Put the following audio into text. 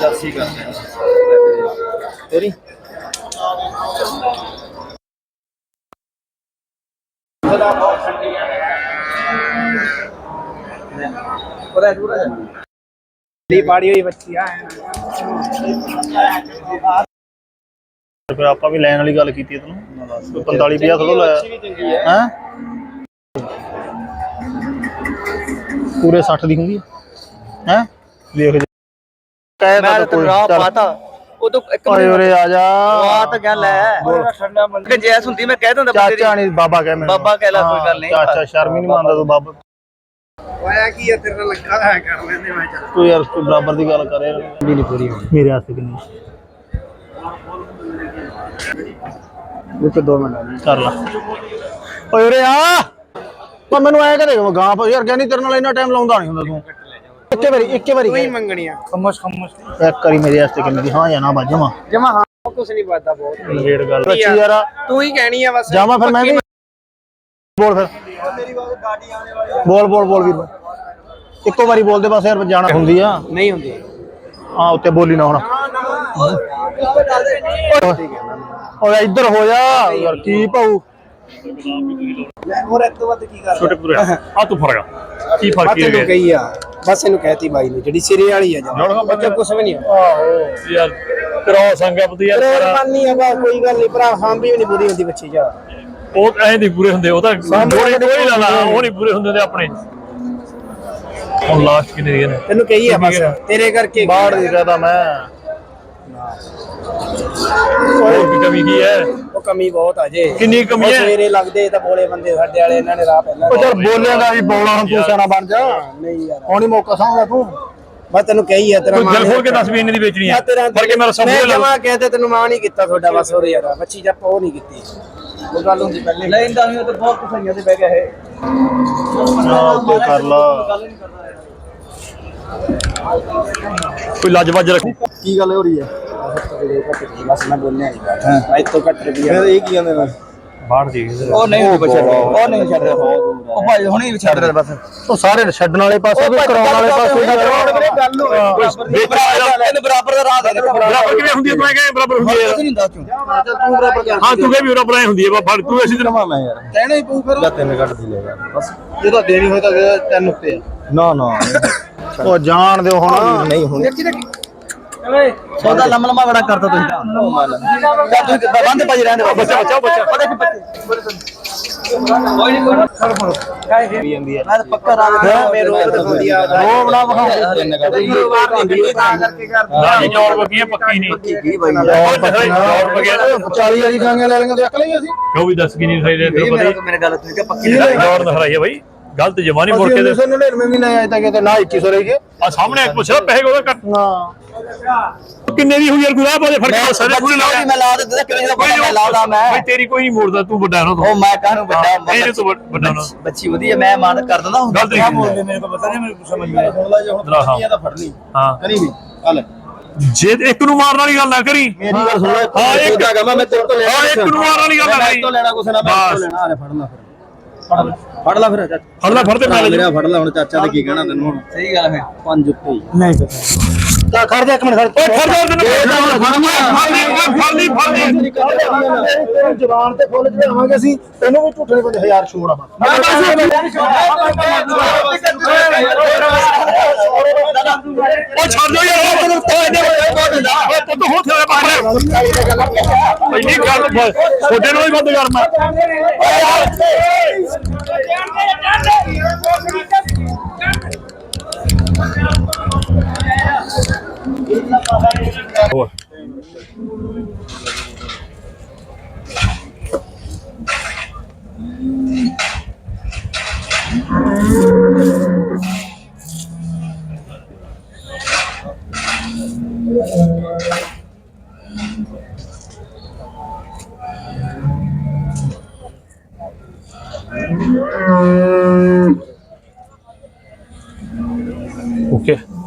Jersey ਕਰਦੇ ਆ ਤੇਰੀ? ਪੂਰਾ ਪੂਰਾ ਲੀ ਪਾੜੀ ਹੋਈ ਬੱਚੀ ਆ ਫਿਰ ਆਪਾਂ ਵੀ ਲੈਣ ਵਾਲੀ ਗੱਲ ਕੀਤੀ ਤੈਨੂੰ। 45 50 ਥੋੜਾ ਲਾਇਆ ਹੈ। ਪੂਰੇ 60 ਦੀ ਹੁੰਦੀ ਹੈ। ਹੈ? ਦੇਖ ਕਹਿ ਮੈਂ ਤਾਂ ਤੈਨੂੰ ਕੋਈ ਰਾਹ ਚੱਲ। ਪਾਤਾ ਉਦੋਂ ਇੱਕ ਓਏ ਉਰੇ ਆ ਜਾ। ਆ ਤਾਂ ਗੱਲ ਹੈ ਠੰਡਾ ਮੰਨ ਜੈਸ ਹੁੰਦੀ ਮੈਂ ਕਹਿ ਦਿੰਦਾ ਬੰਦੇ ਦੀ। ਚਾਚਾ ਨਹੀਂ ਬਾਬਾ ਕਹਿ ਮੈਨੂੰ। ਬਾਬਾ ਕਹਿ ਲਾ, ਕੋਈ ਗੱਲ ਨਹੀਂ। ਚਾਚਾ ਸ਼ਰਮ ਹੀ ਨਹੀਂ ਮੰਨਦਾ ਤੂੰ ਬਾਬਾ। ਹੋਇਆ ਕੀ ਹੈ ਤੇਰੇ ਨਾਲ ਲੱਗਾ ਹੈ ਕਰ ਲੈਂਦੇ ਮੈਂ ਚੱਲ। ਤੂੰ ਯਾਰ ਤੂੰ ਬਰਾਬਰ ਦੀ ਗੱਲ ਕਰੇ ਵੀ ਨਹੀਂ ਪੂਰੀ ਹੋਈ ਮੇਰੇ ਵਾਸਤੇ ਕਿੰਨੀ? ਇੱਕ ਦੋ ਮਿੰਟ। ਕਰ ਲਾ। ਓਏ ਉਰੇ ਆ। ਪਰ ਮੈਨੂੰ ਐ ਕਹਦੇ ਗਾਂ ਪਾ ਯਾਰ ਗਿਆਨੀ ਤੇਰੇ ਨਾਲ ਇੰਨਾ ਟਾਈਮ ਲਾਉਂਦਾ ਨਹੀਂ ਹੁੰਦਾ ਤੂੰ। ਇੱਕੇ ਵਾਰੀ ਇੱਕੇ ਵਾਰੀ ਕੋਈ ਮੰਗਣੀ ਆ ਖਮਸ ਖਮਸ। ਚੈੱਕ ਕਰੀ ਮੇਰੇ ਵਾਸਤੇ ਕਿੰਨੀ ਦੀ ਹਾਂ ਜਾਂ ਨਾ ਬਾਜਮਾ ਜਮਾ। ਹਾਂ ਕੁਛ ਨਹੀਂ ਪਤਾ ਬਹੁਤ। ਵੇੜ ਗੱਲ। ਬੱਚੀ ਯਾਰ। ਤੂੰ ਹੀ ਕਹਿਣੀ ਆ ਬਸ। ਜਾਵਾਂ ਫਿਰ ਮੈਂ ਵੀ। ਬੋਲ ਫਿਰ। ਬੋਲ ਬੋਲ ਬੋਲ ਵੀਰ ਇੱਕੋ ਵਾਰੀ ਬੋਲਦੇ ਬਸ ਯਾਰ ਜਾਣਾ ਹੁੰਦੀ ਆ। ਨਹੀਂ ਹੁੰਦੀ। ਹਾਂ ਉੱਤੇ ਬੋਲੀ ਨਾ ਹੁਣ। ਓਏ ਇੱਧਰ ਹੋ ਜਾ। ਯਾਰ ਕੀ ਪਾਉ ਹੋਰ ਇਸ ਤੋਂ ਵੱਧ ਕੀ ਕਰ ਛੋਟੇ ਪੂਰੇ ਆ ਤੂੰ ਫ਼ਰਕ ਕੀ ਇਹਨੂੰ ਕਹੀ ਆ। ਬਸ ਇਹਨੂੰ ਕਹਿਤੀ ਬਾਈ ਨੇ ਜਿਹੜੀ ਸਿਰੇ ਵਾਲੀ ਆ ਜਾ ਬੱਚਾ ਕੁਛ ਵੀ ਨਹੀਂ ਆਹੋ ਯਾਰ ਕਰੋ ਸੰਗਤ ਯਾਰ ਤੇਰੇ ਮਾਨੀ ਆ ਬਸ ਕੋਈ ਗੱਲ ਨਹੀਂ ਭਰਾ ਹਾਂ ਵੀ ਨਹੀਂ ਪੂਰੀ ਹੁੰਦੀ ਬੱਚੀ ਜਾ। ਉਹ ਐਂ ਨਹੀਂ ਪੂਰੇ ਹੁੰਦੇ ਉਹ ਤਾਂ ਕੋਈ ਕੋਈ ਨਾ ਲਾ ਉਹ ਨਹੀਂ ਪੂਰੇ ਹੁੰਦੇ ਤੇ ਆਪਣੇ। ਹੁਣ ਲਾਸਟ ਕਿੰਨੇ ਦੀ ਨੇ? ਤੈਨੂੰ ਕਹੀ ਆ ਬਸ ਤੇਰੇ ਕਰਕੇ ਬਾੜ ਦੀ ਕਹਦਾ ਮੈਂ। ਵੀ ਕਮੀ ਕੀ ਹੈ? ਕਮੀ ਬਹੁਤ ਆ ਜੇ। ਕਿੰਨੀ ਕਮੀ ਉਹ ਹੈ? ਸਵੇਰੇ ਲੱਗਦੇ ਤਾਂ ਬੋਲੇ ਬੰਦੇ ਸਾਡੇ ਵਾਲੇ ਇਹਨਾਂ ਨੇ ਰਾਹ ਪਹਿਲਾਂ ਉਹ ਚਲ ਬੋਲੇਗਾ ਵੀ ਬੋਲਾਂ ਹੁਣ ਤੂੰ ਸਿਆਣਾ ਬਣ ਜਾ। ਨਹੀਂ ਯਾਰ। ਹੁਣ ਹੀ ਮੌਕਾ ਸਾਂਭਦਾ ਤੂੰ। ਬਸ ਤੈਨੂੰ ਕਹੀ ਆ ਤੇਰਾ ਦਿਲ ਖੋਲ ਕੇ ਦੱਸ ਵੀ ਇੰਨੇ ਦੀ ਵੇਚਣੀ ਹੈ ਮੈਂ ਤੇਰਾ ਫੜ ਕੇ ਮੇਰਾ ਸਭ ਮੈਂ ਬੋਲ ਜਮਾ ਕਹਤੇ ਤੈਨੂੰ ਮਾਂ ਨਹੀਂ ਕੀਤਾ ਤੁਹਾਡਾ ਬਸ ਹੋਰ ਯਾਰ। ਬੱਚੀ ਜੱਪ ਉਹ ਨਹੀਂ ਕੀਤੀ। ਉਹ ਗੱਲ ਹੁੰਦੀ ਪਹਿਲੇ। ਨਹੀਂ ਉਹ ਤਾਂ ਬਹੁਤ ਕੁਸਾਈਆਂ ਤੇ ਬਹਿ ਗਿਆ ਹੈ ਤੇ ਕਰ ਲਾ। ਕੋਈ ਲੱਜ ਵੱਜ ਰੱਖ ਕੀ ਗੱਲ ਹੋ ਰਹੀ ਹੈ? ਬਸ ਮੈਂ ਬੋਲਿਆ ਨਹੀਂ ਬਾਤ ਅੱਜ ਤੋਂ ਘੱਟ ਰੁਪਿਆ ਫਿਰ ਇਹ ਕੀ ਕਹਿੰਦੇ ਨੇ? ਬਾਹਰ ਜੀ ਉਹ ਨਹੀਂ ਹੁੰਦੀ ਬਚਾ ਉਹ ਨਹੀਂ ਛੱਡ ਰਿਹਾ ਉਹ ਭਾਈ ਹੁਣੇ ਵੀ ਛੱਡ ਰਿਹਾ ਬਸ। ਉਹ ਸਾਰੇ ਛੱਡਣ ਵਾਲੇ ਪਾਸੇ ਵੀ ਕਰਾਉਣ ਵਾਲੇ ਪਾਸੇ ਵੀ ਗੱਲ ਇਹਨੂੰ ਬਰਾਬਰ ਦਾ ਰਾਹ ਦੇ ਦੇ ਬਰਾਬਰ ਕਿਵੇਂ ਹੁੰਦੀ ਹੈ ਤੂੰ ਐਂ ਕਹੇ ਬਰਾਬਰ ਹੁੰਦੀ ਹੈ? ਕੁਝ ਨਹੀਂ ਦੱਸ ਤੂੰ। ਤੂੰ ਬਰਾਬਰ ਕਰ। ਹਾਂ ਤੂੰ ਕਹੇ ਵੀ ਬਰਾਬਰ ਐਂ ਹੁੰਦੀ ਹੈ ਬਾ ਫੜ ਤੂੰ ਅਸੀਂ ਤੇ ਮੈਂ ਯਾਰ। ਕਹਿਣਾ ਹੀ ਪਊ ਫਿਰ। ਜਾਂ ਤਿੰਨ ਕੱਢ ਦੀ ਲੈ ਬਸ। ਜੇ ਤਾਂ ਦੇਣੀ ਹੋਏ ਤਾਂ ਤਿੰਨ ਉੱਤੇ ਆ। ਨਾ ਨਾ। ਉਹ ਜਾਣ ਦਿਓ ਹੁਣ। ਨਹੀਂ ਹੁਣ ਸੌਦਾ ਲੰਮਾ ਲੰਮਾ ਬੜਾ ਕਰਦਾ ਤੁਸੀਂ ਤਾਂ। ਚੱਲ ਤੂੰ ਬੰਦੇ ਭਾਜੀ ਰਹਿੰਦੇ ਬੱਚਾ ਬੱਚਾ ਬੱਚਾ ਕੋਈ ਨਹੀਂ ਕੋਈ ਜਾਂਦੀ ਹੈ ਮੈਂ ਤਾਂ ਪੱਕਾ ਰਾਹ ਹਾਂ ਮੇਰੇ ਰੋਜ਼ ਦਿਖਾਉਂਦੀ। ਆ ਉਹ ਬਣਾ ਵਿਖਾ ਨਾ ਜੀ ਚੌਰ ਬੱਕੀਆਂ ਪੱਕੀ ਨਹੀਂ। ਕੀ ਬਾਈ ਚੌਰ ਬੱਕੀਆਂ 40 ਵਾਲੀ ਖਾਂਗੇ ਲੈ ਲੈਂਗੇ ਤੇ ਅਕਲ ਹੀ ਅਸੀਂ ਉਹ ਵੀ ਦੱਸ ਕੀ ਨਹੀਂ ਸਹੀ ਦੇ ਤੈਨੂੰ ਪਤਾ ਹੀ। ਮੇਰੇ ਗੱਲ ਤੁਸੀਂ ਕਿ ਪੱਕੀ ਹੈ ਦੌੜ ਨਾ ਹਰਾਈ ਹੈ ਬਾਈ। ਗਲਤ ਜਮਾਨੀ ਮੁੜ ਕੇ ਅਸੀਂ 1999 ਵੀ ਆਏ ਤਾਂ ਕਿਤੇ ਨਾ 2100 ਰਹਿ ਗਏ ਆ ਸਾਹਮਣੇ ਪੁੱਛ ਲੈ ਪੈਸੇ ਉਹਦਾ ਕੱਟ। ਨਾ ਕਿੰਨੇ ਦੀ ਹੋਈ ਯਾਰ ਗੁਲਾਬ ਵਾਲੇ ਫ਼ਰਕ ਸਾਰੇ ਪੂਰੇ ਲਾ ਮੈਂ ਲਾ ਦਿੱਤਾ ਕਿਵੇਂ ਦਾ ਪਤਾ ਮੈਂ ਲਾਉਂਦਾ ਮੈਂ। ਬਈ ਤੇਰੀ ਕੋਈ ਨਹੀਂ ਮੋੜਦਾ ਤੂੰ ਵੱਡਾ ਨਾ ਉਹ ਮੈਂ ਕਾਹਨੂੰ ਵੱਡਾ ਇਹ ਤੂੰ ਵੱਡਾ ਨਾ ਬੱਚੀ ਵਧੀਆ ਮੈਂ ਮਾਨ ਕਰ ਦਿੰਦਾ ਹੁਣ। ਗਲਤ ਨਹੀਂ। ਬੋਲਦੇ ਮੇਰੇ ਕੋ ਪਤਾ ਨਹੀਂ ਮੈਨੂੰ ਸਮਝ ਨਹੀਂ ਆਇਆ। ਸੁਣਦਾ ਜੇ ਹੁਣ ਜਰਾ ਹਾਂ। ਤਾਂ ਫੜ ਲਈ ਹਾਂ। ਕਰੀ ਵੀ। ਹਲ ਜੇ ਇੱਕ ਨੂੰ ਮਾਰਨ ਵਾਲੀ ਗੱਲ ਨਾ ਕਰੀ। ਮੇਰੀ ਗੱਲ ਸੁਣ ਲੈ। ਹਾਂ, ਇੱਕ- ਹੈਗਾ ਮੈਂ ਤੇਰੇ ਤੋਂ ਲੈਣਾ ਹਾਂ ਇੱਕ ਨੂੰ ਮਾਰਨ ਵਾਲੀ ਗੱਲ ਨਾ ਮੈਂ ਕਰੀ। ਤੋਂ ਲੈਣਾ ਕੁਛ ਨਾ ਮੈਂ ਲੈਣਾ। ਆਰੇ ਫੜਨਾ ਫਿਰ ਫੜ ਲੈ। ਫਿਰ ਚਾਚਾ। ਫੜ ਲੈ ਫੜ ਤੇ ਲੈ ਮੇਰਾ ਫੜ ਲੈ ਹੁਣ ਚਾਚਾ ਤੇ ਕੀ ਕਹਿਣਾ ਤੈਨੂੰ ਹੁਣ। ਸਹੀ ਗੱਲ ਹੈ ਪੰਜ ਉੱਤੇ ਹੀ। ਨਹੀਂ ਤਾਂ ਖੜ ਜਾ ਇੱਕ ਮਿੰਟ ਖੜ। ਓਏ ਖੜ ਜਾ ਤੈਨੂੰ ਫੜ ਲਈ ਫੜ ਲਈ ਫੜ ਜ਼ਬਾਨ ਤੇ ਫੁੱਲ ਚੜਾਵਾਂਗੇ ਅਸੀਂ ਤੈਨੂੰ ਵੀ ਝੂਠੇ ਬੰਦੇ ਹਜ਼ਾਰ ਛੋੜ ਆ ਉਹ ਛੱਡ ਦੋ ਯਾਰ ਤੈਨੂੰ ਕੋਈ ਨਹੀਂ ਓਏ ਪੁੱਤ ਹੋ ਥੇਰੇ ਬਾਹਰ। ਇੰਨੀ ਗੱਲ ਛੋਟੇ ਨੂੰ ਹੀ ਬੰਦ ਕਰ ਮੈਂ ਹੋਰ штуки.